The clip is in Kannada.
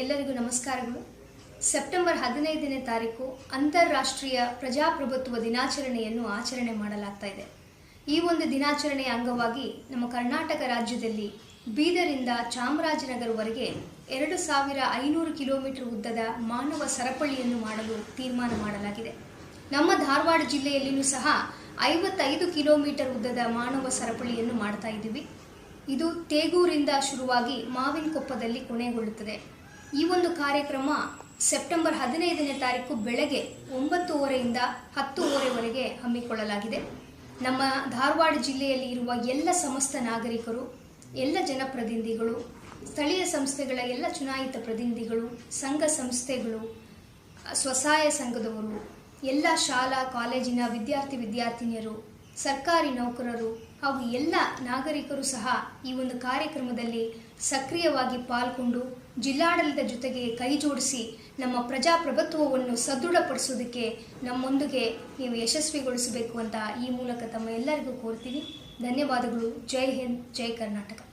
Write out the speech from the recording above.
ಎಲ್ಲರಿಗೂ ನಮಸ್ಕಾರಗಳು. ಸೆಪ್ಟೆಂಬರ್ ಹದಿನೈದನೇ ತಾರೀಕು ಅಂತಾರಾಷ್ಟ್ರೀಯ ಪ್ರಜಾಪ್ರಭುತ್ವ ದಿನಾಚರಣೆಯನ್ನು ಆಚರಣೆ ಮಾಡಲಾಗ್ತಾ ಇದೆ. ಈ ಒಂದು ದಿನಾಚರಣೆಯ ಅಂಗವಾಗಿ ನಮ್ಮ ಕರ್ನಾಟಕ ರಾಜ್ಯದಲ್ಲಿ ಬೀದರಿಂದ ಚಾಮರಾಜನಗರವರೆಗೆ ಎರಡು ಸಾವಿರ ಐನೂರು ಕಿಲೋಮೀಟರ್ ಉದ್ದದ ಮಾನವ ಸರಪಳಿಯನ್ನು ಮಾಡಲು ತೀರ್ಮಾನ ಮಾಡಲಾಗಿದೆ. ನಮ್ಮ ಧಾರವಾಡ ಜಿಲ್ಲೆಯಲ್ಲಿಯೂ ಸಹ ಐವತ್ತೈದು ಕಿಲೋಮೀಟರ್ ಉದ್ದದ ಮಾನವ ಸರಪಳಿಯನ್ನು ಮಾಡ್ತಾ ಇದ್ದೀವಿ. ಇದು ತೇಗೂರಿಂದ ಶುರುವಾಗಿ ಮಾವಿನಕೊಪ್ಪದಲ್ಲಿ ಕೊನೆಗೊಳ್ಳುತ್ತದೆ. ಈ ಒಂದು ಕಾರ್ಯಕ್ರಮ ಸೆಪ್ಟೆಂಬರ್ ಹದಿನೈದನೇ ತಾರೀಕು ಬೆಳಗ್ಗೆ ಒಂಬತ್ತುವರೆಯಿಂದ ಹತ್ತುವರೆವರೆಗೆ ಹಮ್ಮಿಕೊಳ್ಳಲಾಗಿದೆ. ನಮ್ಮ ಧಾರವಾಡ ಜಿಲ್ಲೆಯಲ್ಲಿ ಇರುವ ಎಲ್ಲ ಸಮಸ್ತ ನಾಗರಿಕರು, ಎಲ್ಲ ಜನಪ್ರತಿನಿಧಿಗಳು, ಸ್ಥಳೀಯ ಸಂಸ್ಥೆಗಳ ಎಲ್ಲ ಚುನಾಯಿತ ಪ್ರತಿನಿಧಿಗಳು, ಸಂಘ ಸಂಸ್ಥೆಗಳು ಸ್ವಸಹಾಯ ಸಂಘದವರು, ಎಲ್ಲ ಶಾಲಾ, ಕಾಲೇಜಿನ ವಿದ್ಯಾರ್ಥಿ, ವಿದ್ಯಾರ್ಥಿನಿಯರು ಸರ್ಕಾರಿ ನೌಕರರು ಹಾಗೂ ಎಲ್ಲ ನಾಗರಿಕರು ಸಹ ಈ ಒಂದು ಕಾರ್ಯಕ್ರಮದಲ್ಲಿ ಸಕ್ರಿಯವಾಗಿ ಪಾಲ್ಗೊಂಡು ಜಿಲ್ಲಾಡಳಿತ ಜೊತೆಗೆ ಕೈ ಜೋಡಿಸಿ ನಮ್ಮ ಪ್ರಜಾಪ್ರಭುತ್ವವನ್ನು ಸದೃಢಪಡಿಸೋದಕ್ಕೆ ನಮ್ಮೊಂದಿಗೆ ನೀವು ಯಶಸ್ವಿಗೊಳಿಸಬೇಕು ಅಂತ ಈ ಮೂಲಕ ತಮ್ಮ ಎಲ್ಲರಿಗೂ ಕೋರ್ತೀನಿ. ಧನ್ಯವಾದಗಳು. ಜೈ ಹಿಂದ್, ಜೈ ಕರ್ನಾಟಕ.